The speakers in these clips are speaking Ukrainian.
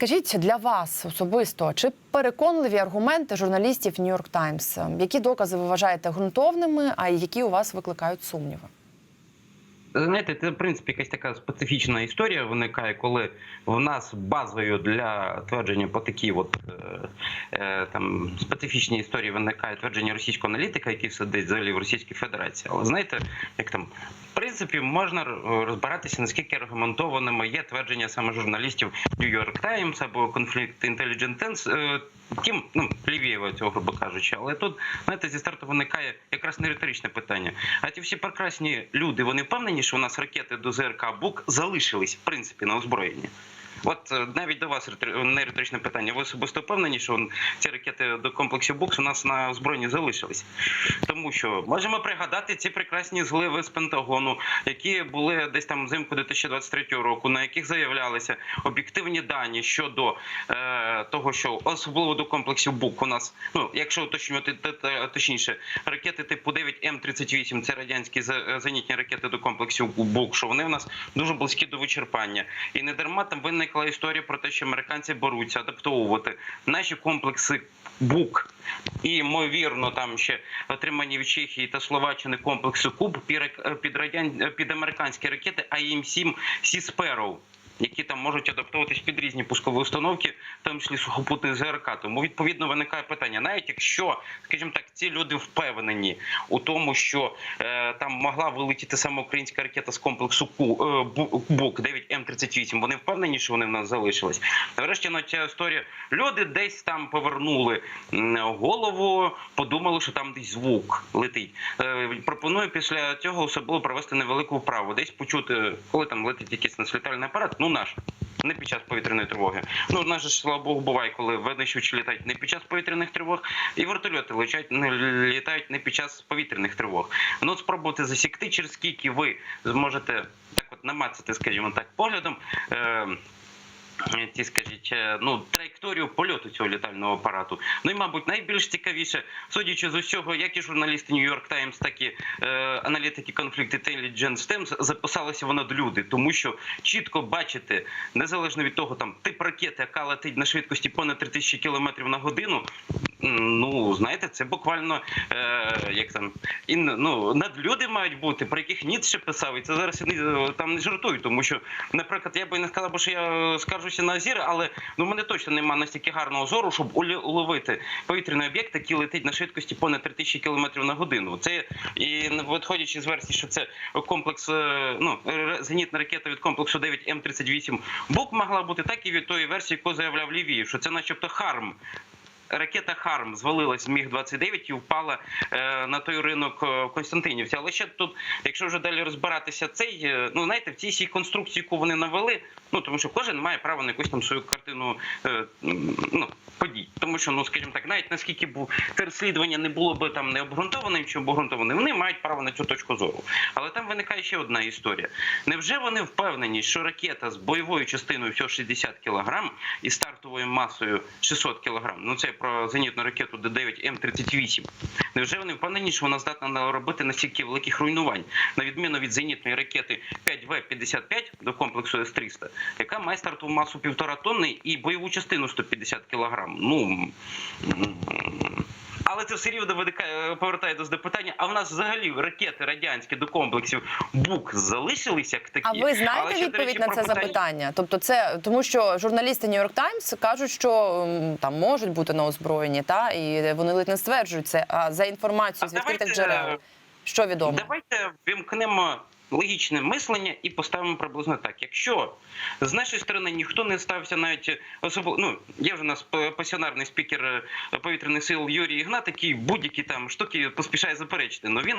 Скажіть для вас особисто, чи переконливі аргументи журналістів Нью-Йорк Таймс? Які докази ви вважаєте ґрунтовними, а які у вас викликають сумніви? Знаєте, це в принципі якась така специфічна історія виникає, коли в нас базою для твердження по такій от е, е, там специфічній історії виникає твердження російського аналітика, який сидить взагалі в Російській Федерації. Але знаєте, як там в принципі можна розбиратися наскільки аргументованими є твердження саме журналістів New York Times або Conflict Intelligence, е, Тим ну лівієва цього, грубо кажучи, але тут знаєте, зі старту виникає якраз не риторичне питання. А ті всі прекрасні люди вони впевнені, що у нас ракети до ЗРК БУК залишились в принципі на озброєнні. От е, навіть до вас не риторичне питання. Ви особисто впевнені, що ці ракети до комплексів БУКС у нас на озброєнні залишились? Тому що можемо пригадати ці прекрасні зливи з Пентагону, які були десь там взимку 2023 року, на яких заявлялися об'єктивні дані щодо е, того, що особливо до комплексів БУК у нас, ну якщо уточнювати точніше, ракети типу 9 М38, це радянські зенітні ракети до комплексів БУК, що вони в нас дуже близькі до вичерпання. І не дарма там виникла історія про те, що американці беруться адаптовувати наші комплекси БУК. І ймовірно, там ще отримані від Чехії та Словаччини комплекси Куб під під під американські ракети АІМ-7 Сісперов. Які там можуть адаптуватись під різні пускові установки, в тому числі сухопутних ЗРК. Тому відповідно виникає питання, навіть якщо, скажімо так, ці люди впевнені у тому, що е, там могла вилетіти саме українська ракета з комплексу Ку е, Бу- БУК 9 М38, Вони впевнені, що вони в нас залишились. Нарешті на ця історія люди десь там повернули голову, подумали, що там десь звук летить. Е, пропоную після цього особливо провести невелику вправу, десь почути, коли там летить якийсь наслітальний апарат. Ну наш. Не під час повітряної тривоги. Ну, нас ж, слава Богу, буває, коли винищувачі літають не під час повітряних тривог, і вертольоти летять, не літають не під час повітряних тривог. Ну, спробуйте засікти, через скільки ви зможете так от намацати, скажімо так, поглядом. Е- Ті, скажіть, е, ну траєкторію польоту цього літального апарату. Ну і мабуть найбільш цікавіше, судячи з усього, як і журналісти York Times, так і е, аналітики Conflict Intelligence Times, записалися воно до люди, тому що чітко бачити, незалежно від того, там тип ракети, яка летить на швидкості понад 3000 км на годину. Ну знаєте, це буквально е, як там і ну надлюди мають бути, про яких Ніцше писав, і це зараз не, там не жартую, тому що, наприклад, я би не сказав, би, що я е, скаржуся на зір, але ну в мене точно немає настільки гарного зору, щоб уловити повітряний об'єкт, який летить на швидкості понад 3000 км на годину. Це і виходячи з версії, що це комплекс, е, ну зенітна ракета від комплексу 9 М38 БУК могла бути так і від тої версії, яку заявляв Лівіїв, що це, начебто, харм. Ракета Харм звалилась з Міг 29 і впала е, на той ринок е, в Константинівці. Але ще тут, якщо вже далі розбиратися, цей е, ну знаєте, в цій всій конструкції, яку вони навели, ну тому що кожен має право на якусь там свою картину ну, подій. Тому що, ну скажімо так, навіть наскільки б це розслідування не було би там не обґрунтованим чи обґрунтованим, вони мають право на цю точку зору. Але там виникає ще одна історія. Невже вони впевнені, що ракета з бойовою частиною всього 60 кг і стартовою масою 600 кг, ну це про зенітну ракету Д9 М38. Невже вони впевнені, що вона здатна робити настільки великих руйнувань, на відміну від зенітної ракети 5В-55 до комплексу С-300, яка має стартову масу півтора тонни і бойову частину 150 кг? Ну але це все рівно виникає, повертає до питання. А в нас взагалі ракети радянські до комплексів БУК залишились як такі. А ви знаєте до відповідь речі, на це питання- запитання? Тобто, це тому, що журналісти Нью-Йорк Таймс кажуть, що там можуть бути на озброєнні, та і вони ледь не стверджують це. А за інформацією з відкритих джерел, що відомо? Давайте вімкнемо логічне мислення і поставимо приблизно так. Якщо з нашої сторони ніхто не стався навіть особливо, ну є вже у нас пасіонарний спікер е, повітряних сил Юрій Ігнат, який будь-які там штуки поспішає заперечити. Ну він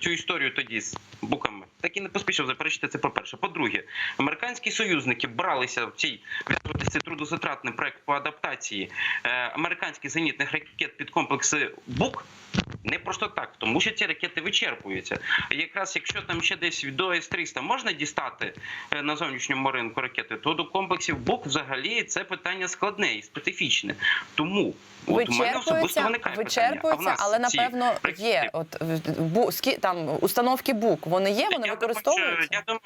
цю історію тоді з буками так і не поспішав заперечити. Це по-перше. По-друге, американські союзники бралися в цій цей трудозатратний проект по адаптації е, американських зенітних ракет під комплекси БУК. Не просто так, тому що ці ракети вичерпуються. Якраз якщо там ще десь до С-300 можна дістати е, на зовнішньому ринку ракети, то до комплексів БУК взагалі це питання складне і специфічне. Тому от у мене особисто виникає вичерпуються, питання. А в нас але напевно ракети- є. От бу, скі- там установки БУК. Вони є, вони Я думаю, використовуються. що- Я думаю,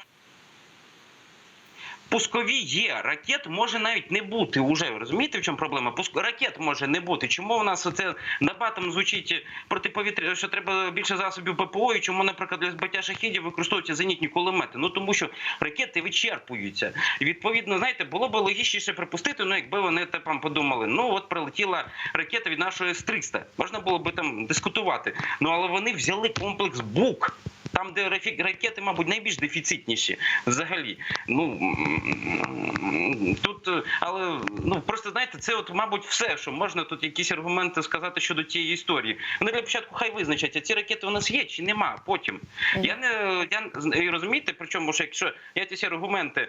Пускові є, ракет може навіть не бути уже. Розумієте, в чому проблема? Пуск... Ракет може не бути. Чому у нас це набатом звучить протиповітря, що треба більше засобів ППО, і чому, наприклад, для збиття шахідів використовуються зенітні кулемети? Ну тому що ракети вичерпуються. І відповідно, знаєте, було б логічніше припустити, ну якби вони там подумали, ну от прилетіла ракета від нашої С-300. Можна було би там дискутувати. Ну але вони взяли комплекс БУК. Там, де ракети, мабуть, найбільш дефіцитніші взагалі. Ну тут, але ну просто знаєте, це от, мабуть, все, що можна тут якісь аргументи сказати щодо цієї історії. Вони для початку хай визначать, а ці ракети у нас є чи нема. Потім я не я розумієте, причому що якщо я ці всі аргументи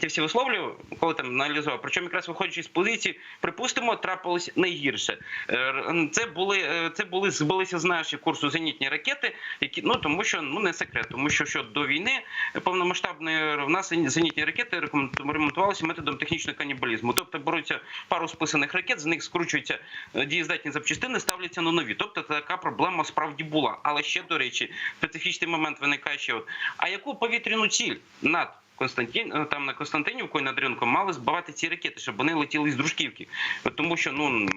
ті всі висловлюю, коли там аналізував, причому якраз виходячи з позиції, припустимо, трапилось найгірше. Е, Це були е, це були збилися з наших курсу зенітні ракети, які ну тому що ну не секрет, тому що що до війни повномасштабної в нас зенітні ракети ремонтувалися методом технічного канібалізму. Тобто беруться пару списаних ракет, з них скручуються е, дієздатні запчастини, ставляться на нові. Тобто така проблема справді була. Але ще до речі, специфічний момент виникає ще от. А яку повітряну ціль над Константин е, там на Константинівку і над ринком мали збивати ці ракети, щоб вони летіли з дружківки. Тому що ну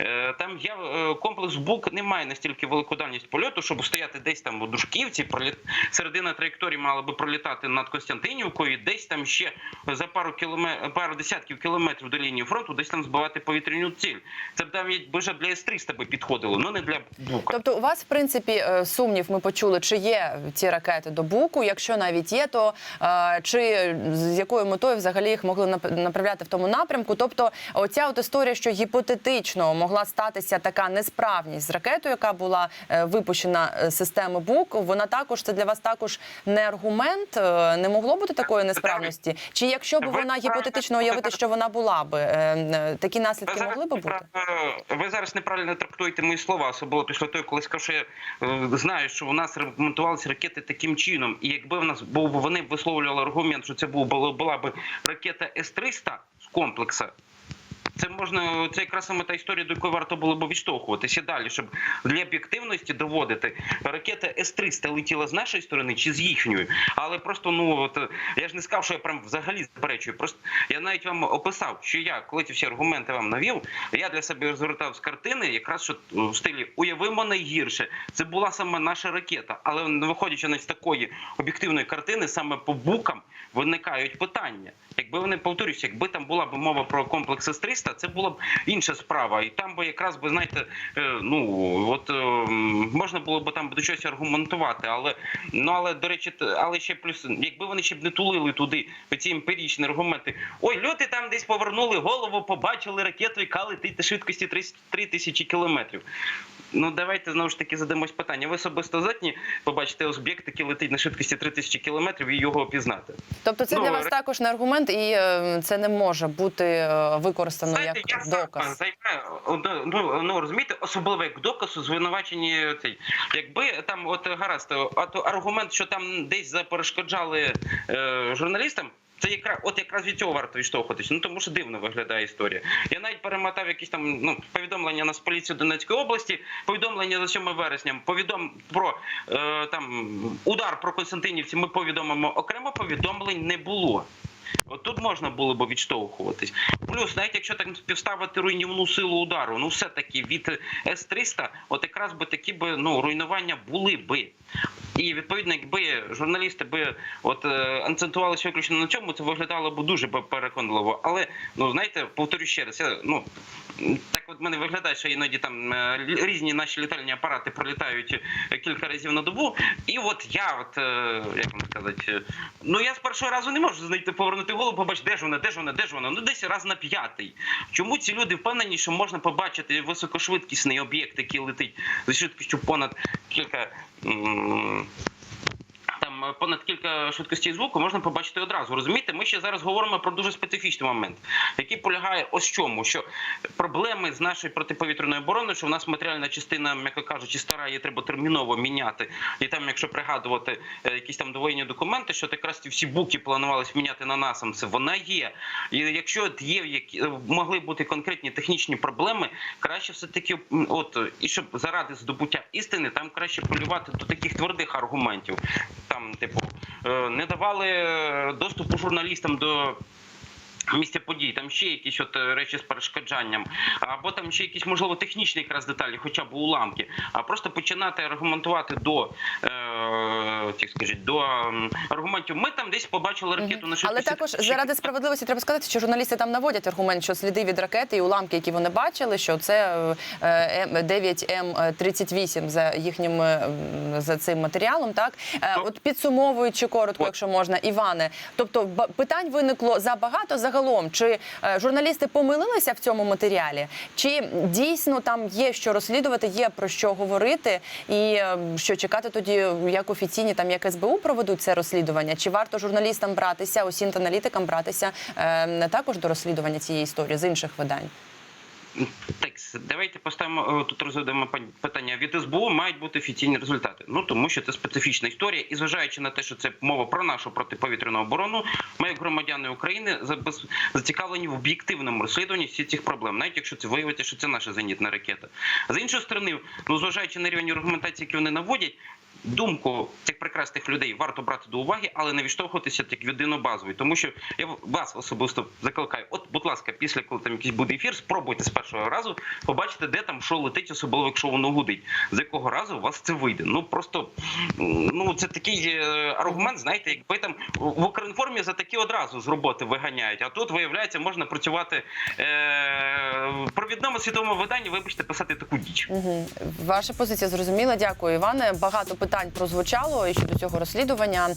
е, там я е, комплекс БУК не має настільки велику дальність польоту, щоб стояти десь там у дружківці. Проліт середина траєкторії мала би пролітати над Константинівкою, і десь там ще за пару кілометрів, пару десятків кілометрів до лінії фронту, десь там збивати повітряну ціль. Це б навіть вже для С-300 би підходило, але не для БУКа. Тобто, у вас, в принципі, сумнів ми почули, чи є ці ракети до Буку. Якщо навіть є, то чи з якою метою взагалі їх могли нап- направляти в тому напрямку? Тобто, оця от історія, що гіпотетично могла статися така несправність з ракетою, яка була е, випущена е, з системи БУК, вона також це для вас також не аргумент. е, Не могло бути такої несправності? Чи якщо б вона гіпотетично уявити, що вона була би, е, е, такі наслідки Ви могли би бути? Ви зараз неправильно трактуєте мої слова, особливо після того, коли сказав, що я е, знаю, що у нас ремонтувалися ракети таким чином. І якби в нас був вони б висловлювали аргумент, що це була, була б ракета С-300 з комплексу. Це можна, це якраз саме та історія, до якої варто було б відштовхуватися далі, щоб для об'єктивності доводити ракета С-300 летіла з нашої сторони чи з їхньої. Але просто ну от я ж не сказав, що я прям взагалі заперечую. Просто я навіть вам описав, що я, коли ці всі аргументи вам навів, я для себе розвертав з картини, якраз що е, в стилі уявимо найгірше. Це була саме наша ракета, але не виходячи навіть з такої об'єктивної картини, саме по букам виникають питання. Якби вони повторюсь, якби там була б мова про комплекс С-300, це була б інша справа, і там би якраз би знаєте, е, ну от е, можна було б там до чогось аргументувати, але ну але до речі, але ще плюс, якби вони ще б не тулили туди ці емпірічні аргументи. Ой, люди там десь повернули голову, побачили ракету, яка летить на швидкості 3 тисячі кілометрів. Ну давайте знову ж таки задамось питання. Ви особисто здатні побачити об'єкт, який летить на швидкості 3000 кілометрів і його опізнати. Тобто це Ну, для вас ре- також не аргумент, і е, це не може бути е, використано Знаєте, як я доказ. займаю, ну, ну, розумієте, особливо як доказ у звинуваченні цей. Якби там, от гаразд, от аргумент, що там десь заперешкоджали е, журналістам. Це якраз от якраз від цього варто відштовхуватися. Ну тому що дивно виглядає історія. Я навіть перемотав якісь там ну повідомлення на поліцію Донецької області, повідомлення за 7 вересня, повідом про е, там удар про Константинівці. Ми повідомимо окремо повідомлень не було. От тут можна було б відштовхуватись. Плюс, навіть якщо так співставити руйнівну силу удару, ну все таки від С-300, от якраз би такі би ну руйнування були би. І відповідно, якби журналісти би от е, акцентувалися виключно на цьому, це виглядало б дуже переконливо. Але ну знаєте, повторю ще раз, я ну так мене виглядає, що іноді там е, різні наші літальні апарати пролітають е, кілька разів на добу. І от я, от е, як вам сказати, ну я з першого разу не можу знайти повернути голову, побачити, де ж вона, де ж вона, де ж вона. Ну десь раз на п'ятий. Чому ці люди впевнені, що можна побачити високошвидкісний об'єкт, який летить за швидкістю понад кілька. Е, понад кілька швидкостей звуку можна побачити одразу. Розумієте, ми ще зараз говоримо про дуже специфічний момент, який полягає ось чому, що проблеми з нашою протиповітряною обороною, що в нас матеріальна частина, м'яко кажучи, стара, її треба терміново міняти. І там, якщо пригадувати е, якісь там довоєнні документи, що якраз ті всі буки планувалися міняти на насамси, вона є. І якщо є які е, могли бути конкретні технічні проблеми, краще все таки, от і щоб заради здобуття істини, там краще полювати до таких твердих аргументів. Там, типу, е, не давали е, доступу журналістам до. Місця подій, там ще якісь от е, речі з перешкоджанням, або там ще якісь можливо технічні якраз деталі, хоча б уламки, а просто починати аргументувати до е, скажіть, до аргументів. Ми там десь побачили ракету на Але також заради справедливості треба сказати, що журналісти там наводять аргумент, що сліди від ракети і уламки, які вони бачили, що це е, М- 9М38 за їхнім е, за цим матеріалом. Так Е, Ну, от підсумовуючи коротко, от. якщо можна, Іване, тобто питань виникло забагато загалом. Чи е, журналісти помилилися в цьому матеріалі, чи дійсно там є що розслідувати, є про що говорити, і е, що чекати тоді, як офіційні там як СБУ проведуть це розслідування? Чи варто журналістам братися, усім аналітикам братися е, також до розслідування цієї історії з інших видань? Так, давайте поставимо е, тут розглядаємо питання від СБУ. Мають бути офіційні результати. Ну тому що це специфічна історія, і зважаючи на те, що це мова про нашу протиповітряну оборону, ми, як громадяни України, зацікавлені в об'єктивному розслідуванні всіх цих проблем, навіть якщо це виявиться, що це наша зенітна ракета. З іншої сторони, ну зважаючи на рівень аргументації, які вони наводять. Думку прекрасних людей варто брати до уваги, але не відштовхуватися так єдино базові. Тому що я вас особисто закликаю. От, будь ласка, після коли там якийсь буде ефір, спробуйте з першого разу побачити, де там що летить, особливо якщо воно гудить. З якого разу у вас це вийде. Ну просто ну це такий е, аргумент. Знаєте, якби там в Укрінформі за такі одразу з роботи виганяють. А тут виявляється, можна працювати е, провідному світовому виданні. Вибачте, писати таку діч. Угу. Ваша позиція зрозуміла. Дякую, Іване. Багато питань прозвучало і щодо цього розслідування.